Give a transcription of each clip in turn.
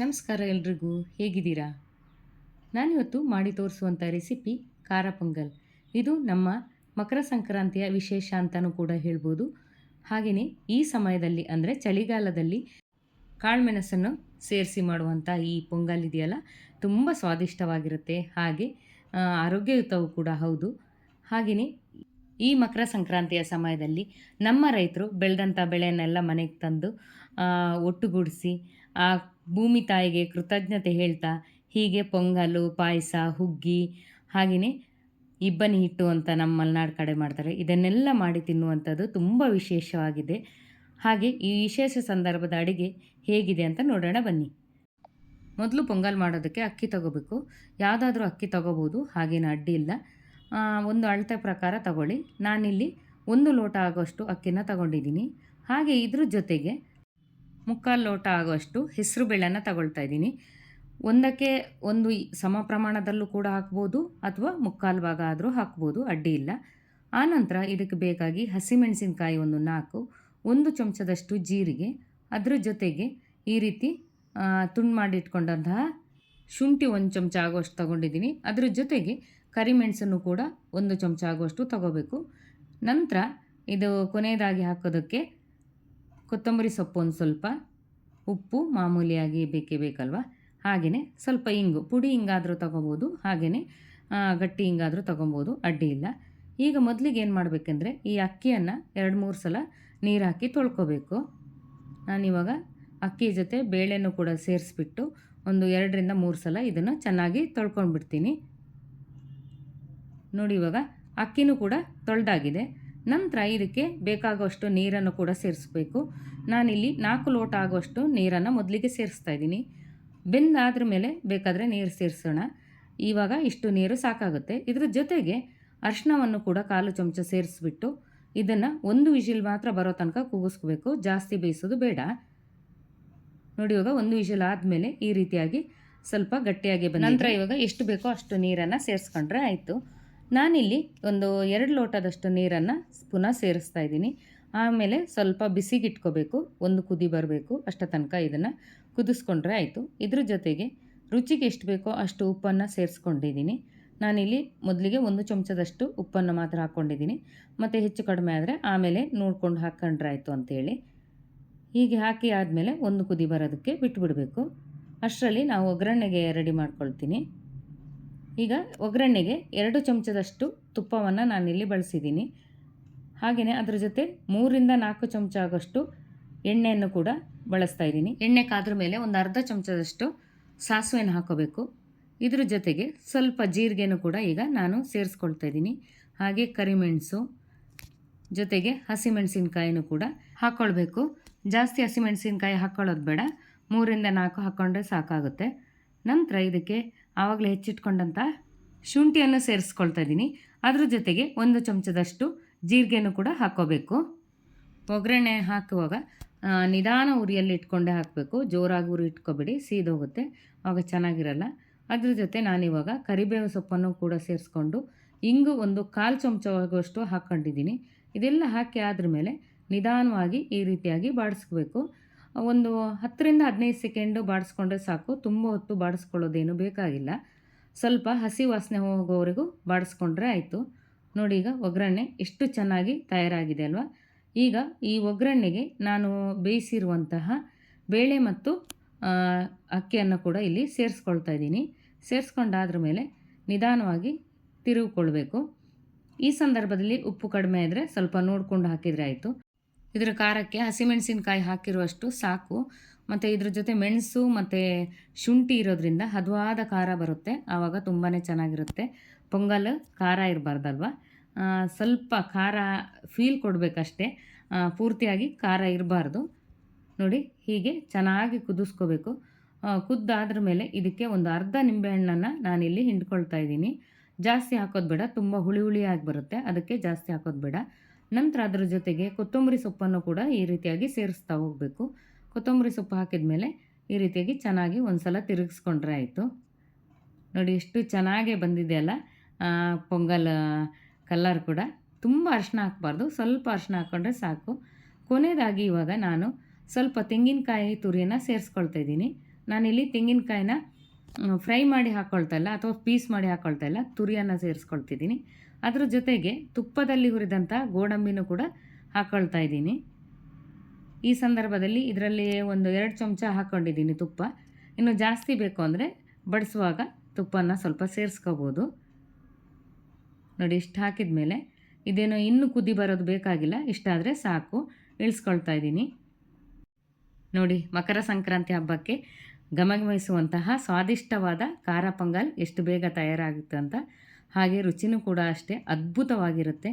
ನಮಸ್ಕಾರ ಎಲ್ರಿಗೂ, ಹೇಗಿದ್ದೀರಾ? ನಾನಿವತ್ತು ಮಾಡಿ ತೋರಿಸುವಂಥ ರೆಸಿಪಿ ಖಾರ ಪೊಂಗಲ್. ಇದು ನಮ್ಮ ಮಕರ ಸಂಕ್ರಾಂತಿಯ ವಿಶೇಷ ಅಂತಲೂ ಕೂಡ ಹೇಳ್ಬೋದು. ಹಾಗೆಯೇ ಈ ಸಮಯದಲ್ಲಿ ಅಂದರೆ ಚಳಿಗಾಲದಲ್ಲಿ ಕಾಳುಮೆಣಸನ್ನು ಸೇರಿಸಿ ಮಾಡುವಂಥ ಈ ಪೊಂಗಲ್ ಇದೆಯಲ್ಲ, ತುಂಬ ಸ್ವಾದಿಷ್ಟವಾಗಿರುತ್ತೆ. ಹಾಗೆ ಆರೋಗ್ಯಯುತವೂ ಕೂಡ ಹೌದು. ಹಾಗೆಯೇ ಈ ಮಕರ ಸಂಕ್ರಾಂತಿಯ ಸಮಯದಲ್ಲಿ ನಮ್ಮ ರೈತರು ಬೆಳೆದಂಥ ಬೆಳೆಯನ್ನೆಲ್ಲ ಮನೆಗೆ ತಂದು ಒಟ್ಟುಗೂಡಿಸಿ, ಆ, ಭೂಮಿ ತಾಯಿಗೆ ಕೃತಜ್ಞತೆ ಹೇಳ್ತಾ, ಹೀಗೆ ಪೊಂಗಲು, ಪಾಯಸ, ಹುಗ್ಗಿ ಹಾಗೆಯೇ ಇಬ್ಬನಿ ಹಿಟ್ಟು ಅಂತ ನಮ್ಮ ಮಲೆನಾಡು ಕಡೆ ಮಾಡ್ತಾರೆ. ಇದನ್ನೆಲ್ಲ ಮಾಡಿ ತಿನ್ನುವಂಥದ್ದು ತುಂಬ ವಿಶೇಷವಾಗಿದೆ. ಹಾಗೆ ಈ ವಿಶೇಷ ಸಂದರ್ಭದ ಅಡಿಗೆ ಹೇಗಿದೆ ಅಂತ ನೋಡೋಣ ಬನ್ನಿ. ಮೊದಲು ಪೊಂಗಲ್ ಮಾಡೋದಕ್ಕೆ ಅಕ್ಕಿ ತಗೋಬೇಕು. ಯಾವುದಾದ್ರೂ ಅಕ್ಕಿ ತಗೋಬೋದು, ಹಾಗೇನು ಅಡ್ಡಿ ಇಲ್ಲ. ಒಂದು ಅಳತೆ ಪ್ರಕಾರ ತಗೊಳ್ಳಿ. ನಾನಿಲ್ಲಿ ಒಂದು ಲೋಟ ಆಗೋಷ್ಟು ಅಕ್ಕಿನ ತಗೊಂಡಿದ್ದೀನಿ. ಹಾಗೆ ಇದ್ರ ಜೊತೆಗೆ ಮುಕ್ಕಾಲು ಲೋಟ ಆಗುವಷ್ಟು ಹೆಸರು ಬೇಳೆನ ತಗೊಳ್ತಾ ಇದ್ದೀನಿ. ಒಂದಕ್ಕೆ ಒಂದು ಸಮ ಪ್ರಮಾಣದಲ್ಲೂ ಕೂಡ ಹಾಕ್ಬೋದು ಅಥವಾ ಮುಕ್ಕಾಲು ಭಾಗ ಆದರೂ ಹಾಕ್ಬೋದು, ಅಡ್ಡಿ ಇಲ್ಲ. ಆನಂತರ ಇದಕ್ಕೆ ಬೇಕಾಗಿ ಹಸಿಮೆಣಸಿನಕಾಯಿ ಒಂದು ನಾಲ್ಕು, ಒಂದು ಚಮಚದಷ್ಟು ಜೀರಿಗೆ, ಅದ್ರ ಜೊತೆಗೆ ಈ ರೀತಿ ತುಂಡು ಮಾಡಿಟ್ಕೊಂಡಂತಹ ಶುಂಠಿ ಒಂದು ಚಮಚ ಆಗುವಷ್ಟು ತಗೊಂಡಿದ್ದೀನಿ. ಅದ್ರ ಜೊತೆಗೆ ಕರಿಮೆಣಸನ್ನು ಕೂಡ ಒಂದು ಚಮಚ ಆಗುವಷ್ಟು ತಗೋಬೇಕು. ನಂತರ ಇದು ಕೊನೆಯದಾಗಿ ಹಾಕೋದಕ್ಕೆ ಕೊತ್ತಂಬರಿ ಸೊಪ್ಪು ಒಂದು ಸ್ವಲ್ಪ, ಉಪ್ಪು ಮಾಮೂಲಿಯಾಗಿ ಬೇಕೇ ಬೇಕಲ್ವ? ಹಾಗೆಯೇ ಸ್ವಲ್ಪ ಇಂಗು, ಪುಡಿ ಹಿಂಗಾದರೂ ತೊಗೋಬೋದು, ಹಾಗೆಯೇ ಗಟ್ಟಿ ಹಿಂಗಾದರೂ ತೊಗೊಬೋದು, ಅಡ್ಡಿ ಇಲ್ಲ. ಈಗ ಮೊದಲಿಗೆ ಏನು ಮಾಡಬೇಕೆಂದ್ರೆ ಈ ಅಕ್ಕಿಯನ್ನು ಎರಡು ಮೂರು ಸಲ ನೀರು ಹಾಕಿ ತೊಳ್ಕೊಬೇಕು. ನಾನಿವಾಗ ಅಕ್ಕಿ ಜೊತೆ ಬೇಳೆನೂ ಕೂಡ ಸೇರಿಸ್ಬಿಟ್ಟು ಒಂದು ಎರಡರಿಂದ ಮೂರು ಸಲ ಇದನ್ನು ಚೆನ್ನಾಗಿ ತೊಳ್ಕೊಂಡ್ಬಿಡ್ತೀನಿ. ನೋಡಿ ಇವಾಗ ಅಕ್ಕಿನೂ ಕೂಡ ತೊಳೆದಾಗಿದೆ. ನಂತರ ಇದಕ್ಕೆ ಬೇಕಾಗುವಷ್ಟು ನೀರನ್ನು ಕೂಡ ಸೇರಿಸ್ಬೇಕು. ನಾನಿಲ್ಲಿ ನಾಲ್ಕು ಲೋಟ ಆಗುವಷ್ಟು ನೀರನ್ನು ಮೊದಲಿಗೆ ಸೇರಿಸ್ತಾ ಇದ್ದೀನಿ. ಬೆಂದಾದ್ರ ಮೇಲೆ ಬೇಕಾದರೆ ನೀರು ಸೇರಿಸೋಣ. ಇವಾಗ ಇಷ್ಟು ನೀರು ಸಾಕಾಗುತ್ತೆ. ಇದರ ಜೊತೆಗೆ ಅರಿಶಿನವನ್ನು ಕೂಡ ಕಾಲು ಚಮಚ ಸೇರಿಸ್ಬಿಟ್ಟು ಇದನ್ನು ಒಂದು ವಿಷಿಲ್ ಮಾತ್ರ ಬರೋ ತನಕ ಕೂಗಿಸ್ಕೋಬೇಕು ಜಾಸ್ತಿ ಬೇಯಿಸೋದು ಬೇಡ. ನೋಡಿ ಇವಾಗ ಒಂದು ವಿಷಲ್ ಆದಮೇಲೆ ಈ ರೀತಿಯಾಗಿ ಸ್ವಲ್ಪ ಗಟ್ಟಿಯಾಗಿ ಬಂದ ನಂತರ ಇವಾಗ ಎಷ್ಟು ಬೇಕೋ ಅಷ್ಟು ನೀರನ್ನು ಸೇರಿಸ್ಕೊಂಡ್ರೆ ಆಯಿತು. ನಾನಿಲ್ಲಿ ಒಂದು ಎರಡು ಲೋಟದಷ್ಟು ನೀರನ್ನು ಪುನಃ ಸೇರಿಸ್ತಾ ಇದ್ದೀನಿ. ಆಮೇಲೆ ಸ್ವಲ್ಪ ಬಿಸಿಗೆ ಇಟ್ಕೋಬೇಕು ಒಂದು ಕುದಿ ಬರಬೇಕು, ಅಷ್ಟ ತನಕ ಇದನ್ನು ಕುದಿಸ್ಕೊಂಡ್ರೆ ಆಯಿತು. ಇದ್ರ ಜೊತೆಗೆ ರುಚಿಗೆ ಎಷ್ಟು ಬೇಕೋ ಅಷ್ಟು ಉಪ್ಪನ್ನು ಸೇರಿಸ್ಕೊಂಡಿದ್ದೀನಿ. ನಾನಿಲ್ಲಿ ಮೊದಲಿಗೆ ಒಂದು ಚಮಚದಷ್ಟು ಉಪ್ಪನ್ನು ಮಾತ್ರ ಹಾಕ್ಕೊಂಡಿದ್ದೀನಿ ಮತ್ತು ಹೆಚ್ಚು ಕಡಿಮೆ ಆದರೆ ಆಮೇಲೆ ನೋಡ್ಕೊಂಡು ಹಾಕ್ಕೊಂಡ್ರೆ ಆಯಿತು ಅಂಥೇಳಿ ಹೀಗೆ ಹಾಕಿ ಆದಮೇಲೆ ಒಂದು ಕುದಿ ಬರೋದಕ್ಕೆ ಬಿಟ್ಬಿಡಬೇಕು. ಅಷ್ಟರಲ್ಲಿ ನಾವು ಒಗ್ಗರಣೆಗೆ ರೆಡಿ ಮಾಡ್ಕೊಳ್ತೀನಿ. ಈಗ ಒಗ್ಗರಣೆಗೆ ಎರಡು ಚಮಚದಷ್ಟು ತುಪ್ಪವನ್ನು ನಾನಿಲ್ಲಿ ಬಳಸಿದ್ದೀನಿ. ಹಾಗೆಯೇ ಅದ್ರ ಜೊತೆ ಮೂರಿಂದ ನಾಲ್ಕು ಚಮಚ ಆಗೋಷ್ಟು ಎಣ್ಣೆಯನ್ನು ಕೂಡ ಬಳಸ್ತಾ ಇದ್ದೀನಿ. ಎಣ್ಣೆ ಕಾದ್ರ ಮೇಲೆ ಒಂದು ಅರ್ಧ ಚಮಚದಷ್ಟು ಸಾಸಿವೆಯನ್ನು ಹಾಕೋಬೇಕು. ಇದ್ರ ಜೊತೆಗೆ ಸ್ವಲ್ಪ ಜೀರಿಗೆನೂ ಕೂಡ ಈಗ ನಾನು ಸೇರಿಸ್ಕೊಳ್ತಾ ಇದ್ದೀನಿ. ಹಾಗೆ ಕರಿಮೆಣಸು ಜೊತೆಗೆ ಹಸಿಮೆಣಸಿನ್ಕಾಯಿನೂ ಕೂಡ ಹಾಕ್ಕೊಳ್ಬೇಕು ಜಾಸ್ತಿ ಹಸಿಮೆಣಸಿನ್ಕಾಯಿ ಹಾಕ್ಕೊಳ್ಳೋದು ಬೇಡ. ಮೂರಿಂದ ನಾಲ್ಕು ಹಾಕ್ಕೊಂಡ್ರೆ ಸಾಕಾಗುತ್ತೆ. ನಂತರ ಇದಕ್ಕೆ ಆವಾಗಲೇ ಹೆಚ್ಚಿಟ್ಕೊಂಡಂಥ ಶುಂಠಿಯನ್ನು ಸೇರಿಸ್ಕೊಳ್ತಾ ಇದ್ದೀನಿ. ಅದ್ರ ಜೊತೆಗೆ ಒಂದು ಚಮಚದಷ್ಟು ಜೀರಿಗೆನೂ ಕೂಡ ಹಾಕ್ಕೋಬೇಕು ಒಗ್ಗರಣೆ ಹಾಕುವಾಗ ನಿಧಾನ ಉರಿಯಲ್ಲಿ ಇಟ್ಕೊಂಡೇ ಹಾಕಬೇಕು. ಜೋರಾಗಿ ಉರಿ ಇಟ್ಕೊಬೇಡಿ ಸೀದೋಗುತ್ತೆ ಆವಾಗ ಚೆನ್ನಾಗಿರಲ್ಲ. ಅದ್ರ ಜೊತೆ ನಾನಿವಾಗ ಕರಿಬೇವು ಸೊಪ್ಪನ್ನು ಕೂಡ ಸೇರಿಸ್ಕೊಂಡು ಹಿಂಗು ಒಂದು ಕಾಲು ಚಮಚವಾಗುವಷ್ಟು ಹಾಕ್ಕೊಂಡಿದ್ದೀನಿ ಇದೆಲ್ಲ ಹಾಕಿ ಆದ್ರ ಮೇಲೆ ನಿಧಾನವಾಗಿ ಈ ರೀತಿಯಾಗಿ ಬಾಡಿಸ್ಕೋಬೇಕು ಒಂದು ಹತ್ತರಿಂದ ಹದಿನೈದು ಸೆಕೆಂಡು ಬಾಡಿಸ್ಕೊಂಡ್ರೆ ಸಾಕು. ತುಂಬ ಹೊತ್ತು ಬಾಡಿಸ್ಕೊಳ್ಳೋದೇನು ಬೇಕಾಗಿಲ್ಲ. ಸ್ವಲ್ಪ ಹಸಿ ವಾಸನೆ ಹೋಗೋವರೆಗೂ ಬಾಡಿಸ್ಕೊಂಡ್ರೆ ಆಯಿತು. ನೋಡಿ ಈಗ ಒಗ್ಗರಣೆ ಎಷ್ಟು ಚೆನ್ನಾಗಿ ತಯಾರಾಗಿದೆ ಅಲ್ವಾ? ಈಗ ಈ ಒಗ್ಗರಣೆಗೆ ನಾನು ಬೇಯಿಸಿರುವಂತಹ ಬೇಳೆ ಮತ್ತು ಅಕ್ಕಿಯನ್ನು ಕೂಡ ಇಲ್ಲಿ ಸೇರಿಸ್ಕೊಳ್ತಾ ಇದ್ದೀನಿ. ಸೇರಿಸ್ಕೊಂಡಾದ್ರ ಮೇಲೆ ನಿಧಾನವಾಗಿ ತಿರುವುಕೊಳ್ಬೇಕು. ಈ ಸಂದರ್ಭದಲ್ಲಿ ಉಪ್ಪು ಕಡಿಮೆ ಆದರೆ ಸ್ವಲ್ಪ ನೋಡಿಕೊಂಡು ಹಾಕಿದರೆ ಆಯಿತು. ಇದರ ಖಾರಕ್ಕೆ ಹಸಿಮೆಣಸಿನಕಾಯಿ ಹಾಕಿರುವಷ್ಟು ಸಾಕು. ಮತ್ತು ಇದ್ರ ಜೊತೆ ಮೆಣಸು ಮತ್ತು ಶುಂಠಿ ಇರೋದ್ರಿಂದ ಹದವಾದ ಖಾರ ಬರುತ್ತೆ. ಆವಾಗ ತುಂಬಾ ಚೆನ್ನಾಗಿರುತ್ತೆ. ಪೊಂಗಲ್ ಖಾರ ಇರಬಾರ್ದಲ್ವ? ಸ್ವಲ್ಪ ಖಾರ ಫೀಲ್ ಕೊಡಬೇಕಷ್ಟೇ. ಪೂರ್ತಿಯಾಗಿ ಖಾರ ಇರಬಾರ್ದು. ನೋಡಿ, ಹೀಗೆ ಚೆನ್ನಾಗಿ ಕುದಿಸ್ಕೋಬೇಕು. ಕುದ್ದಾದ್ರ ಮೇಲೆ ಇದಕ್ಕೆ ಒಂದು ಅರ್ಧ ನಿಂಬೆಹಣ್ಣನ್ನು ನಾನಿಲ್ಲಿ ಹಿಂಡ್ಕೊಳ್ತಾ ಇದ್ದೀನಿ. ಜಾಸ್ತಿ ಹಾಕೋದು ಬೇಡ, ತುಂಬ ಹುಳಿ ಹುಳಿಯಾಗಿ ಬರುತ್ತೆ. ಅದಕ್ಕೆ ಜಾಸ್ತಿ ಹಾಕೋದು ಬೇಡ. ನಂತರ ಅದರ ಜೊತೆಗೆ ಕೊತ್ತಂಬರಿ ಸೊಪ್ಪನ್ನು ಕೂಡ ಈ ರೀತಿಯಾಗಿ ಸೇರಿಸ್ತಾ ಹೋಗಬೇಕು. ಕೊತ್ತಂಬರಿ ಸೊಪ್ಪು ಹಾಕಿದ ಮೇಲೆ ಈ ರೀತಿಯಾಗಿ ಚೆನ್ನಾಗಿ ಒಂದು ಸಲ ತಿರುಗಿಸ್ಕೊಂಡ್ರೆ ಆಯಿತು. ನೋಡಿ ಎಷ್ಟು ಚೆನ್ನಾಗೇ ಬಂದಿದೆ ಅಲ್ಲ ಪೊಂಗಲ್ ಕಲ್ಲರ್ ಕೂಡ. ತುಂಬ ಅರಿಶಿನ ಹಾಕ್ಬಾರ್ದು, ಸ್ವಲ್ಪ ಅರಿಶಿನ ಹಾಕ್ಕೊಂಡ್ರೆ ಸಾಕು. ಕೊನೆಯದಾಗಿ ಇವಾಗ ನಾನು ಸ್ವಲ್ಪ ತೆಂಗಿನಕಾಯಿ ತುರಿಯನ್ನು ಸೇರಿಸ್ಕೊಳ್ತಾ ಇದ್ದೀನಿ. ನಾನಿಲ್ಲಿ ತೆಂಗಿನಕಾಯಿನ ಫ್ರೈ ಮಾಡಿ ಹಾಕ್ಕೊಳ್ತಾ ಇಲ್ಲ ಅಥವಾ ಪೀಸ್ ಮಾಡಿ ಹಾಕ್ಕೊಳ್ತಾ ಇಲ್ಲ ತುರಿಯನ್ನು ಸೇರಿಸ್ಕೊಳ್ತಿದ್ದೀನಿ. ಅದ್ರ ಜೊತೆಗೆ ತುಪ್ಪದಲ್ಲಿ ಹುರಿದಂಥ ಗೋಡಂಬಿನೂ ಕೂಡ ಹಾಕ್ಕೊಳ್ತಾ ಇದ್ದೀನಿ. ಈ ಸಂದರ್ಭದಲ್ಲಿ ಇದರಲ್ಲಿ ಒಂದು ಎರಡು ಚಮಚ ಹಾಕ್ಕೊಂಡಿದ್ದೀನಿ ತುಪ್ಪ. ಇನ್ನು ಜಾಸ್ತಿ ಬೇಕು ಅಂದರೆ ಬಡಿಸುವಾಗ ತುಪ್ಪನ ಸ್ವಲ್ಪ ಸೇರಿಸ್ಕೋಬೋದು. ನೋಡಿ, ಇಷ್ಟು ಹಾಕಿದ ಮೇಲೆ ಇದೇನೋ ಇನ್ನೂ ಕುದಿ ಬರೋದು ಬೇಕಾಗಿಲ್ಲ ಇಷ್ಟಾದರೆ ಸಾಕು. ಇಳಿಸ್ಕೊಳ್ತಾ ಇದ್ದೀನಿ. ನೋಡಿ, ಮಕರ ಸಂಕ್ರಾಂತಿ ಹಬ್ಬಕ್ಕೆ ಘಮಘಮಿಸುವಂತಹ ಸ್ವಾದಿಷ್ಟವಾದ ಖಾರ ಪೊಂಗಲ್ ಎಷ್ಟು ಬೇಗ ತಯಾರಾಗುತ್ತೆ ಅಂತ ಹಾಗೆ ರುಚಿನೂ ಕೂಡ ಅಷ್ಟೇ ಅದ್ಭುತವಾಗಿರುತ್ತೆ.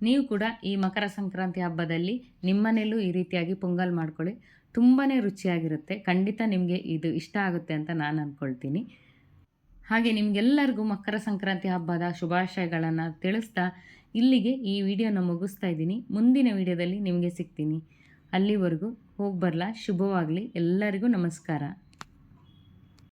ನೀವು ಕೂಡ ಈ ಮಕರ ಸಂಕ್ರಾಂತಿ ಹಬ್ಬದಲ್ಲಿ ನಿಮ್ಮನೇಲೂ ಈ ರೀತಿಯಾಗಿ ಪೊಂಗಲ್ ಮಾಡ್ಕೊಳ್ಳಿ. ತುಂಬಾ ರುಚಿಯಾಗಿರುತ್ತೆ. ಖಂಡಿತ ನಿಮಗೆ ಇದು ಇಷ್ಟ ಆಗುತ್ತೆ ಅಂತ ನಾನು ಅಂದ್ಕೊಳ್ತೀನಿ ಹಾಗೆ ನಿಮಗೆಲ್ಲರಿಗೂ ಮಕರ ಸಂಕ್ರಾಂತಿ ಹಬ್ಬದ ಶುಭಾಶಯಗಳನ್ನು ತಿಳಿಸ್ತಾ ಇಲ್ಲಿಗೆ ಈ ವಿಡಿಯೋನ ಮುಗಿಸ್ತಾ ಇದ್ದೀನಿ. ಮುಂದಿನ ವಿಡಿಯೋದಲ್ಲಿ ನಿಮಗೆ ಸಿಗ್ತೀನಿ. ಅಲ್ಲಿವರೆಗೂ ಹೋಗಿ ಬರಲಾ. ಶುಭವಾಗಲಿ. ಎಲ್ಲರಿಗೂ ನಮಸ್ಕಾರ.